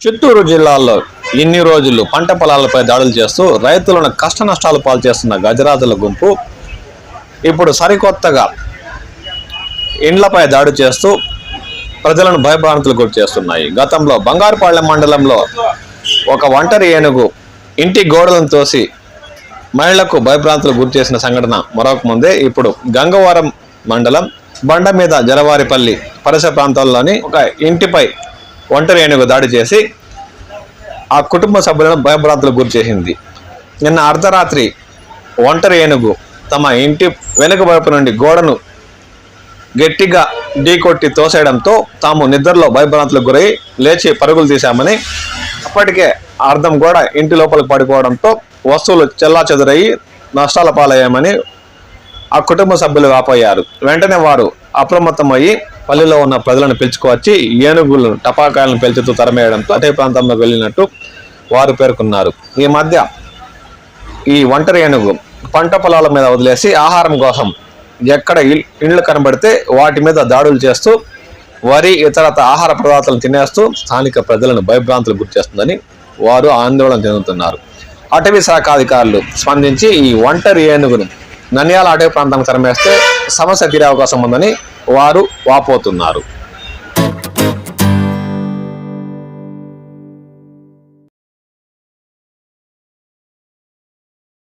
చిత్తూరు జిల్లాలో ఇన్ని రోజులు పంట పొలాలపై దాడులు చేస్తూ రైతులను కష్ట నష్టాలు పాల్చేస్తున్న గజరాజుల గుంపు ఇప్పుడు సరికొత్తగా ఇండ్లపై దాడి చేస్తూ ప్రజలను భయభ్రాంతులు గురి చేస్తున్నాయి. గతంలో బంగారుపాళ్ళ మండలంలో ఒక ఒంటరి ఏనుగు ఇంటి గోడలను తోసి మహిళలకు భయభ్రాంతులు గురి చేసిన సంఘటన మరొక ముందే. ఇప్పుడు గంగవరం మండలం బండ మీద జలవారిపల్లి పరిసర ప్రాంతాల్లోని ఒక ఇంటిపై ఒంటరి ఏనుగు దాడి చేసి ఆ కుటుంబ సభ్యులను భయభ్రాంతులకు గురి చేసింది. నిన్న అర్ధరాత్రి ఒంటరి ఏనుగు తమ ఇంటి వెనుక వైపు నుండి గోడను గట్టిగా ఢీకొట్టి తోసేయడంతో తాము నిద్రలో భయభ్రాంతులకు గురై లేచి పరుగులు తీశామని అప్పటికే అర్థం కూడా ఇంటి లోపలికి పడిపోవడంతో వస్తువులు చెల్లా నష్టాల పాలయ్యామని ఆ కుటుంబ సభ్యులు వాపోయారు వెంటనే వారు అప్రమత్తమయ్యి పల్లెలో ఉన్న ప్రజలను పిలుచుకువచ్చి ఏనుగులను టపాకాయలను పెంచుతూ తరమేయడంతో అటే ప్రాంతంలో వెళ్ళినట్టు వారు పేర్కొన్నారు. ఈ మధ్య ఈ ఒంటరి ఏనుగు పంట పొలాల మీద వదిలేసి ఆహారం కోసం ఎక్కడ ఇండ్లు కనబడితే వాటి మీద దాడులు చేస్తూ వరి ఇతర ఆహార పదార్థాలను తినేస్తూ స్థానిక ప్రజలను భయభ్రాంతులు గురి చేస్తుందని వారు ఆందోళన చెందుతున్నారు. అటవీ శాఖ అధికారులు స్పందించి ఈ ఒంటరి ఏనుగును నన్యాల అటవీ ప్రాంతానికి తరమేస్తే సమస్య తీరే అవకాశం ఉందని వారు వాపోతున్నారు.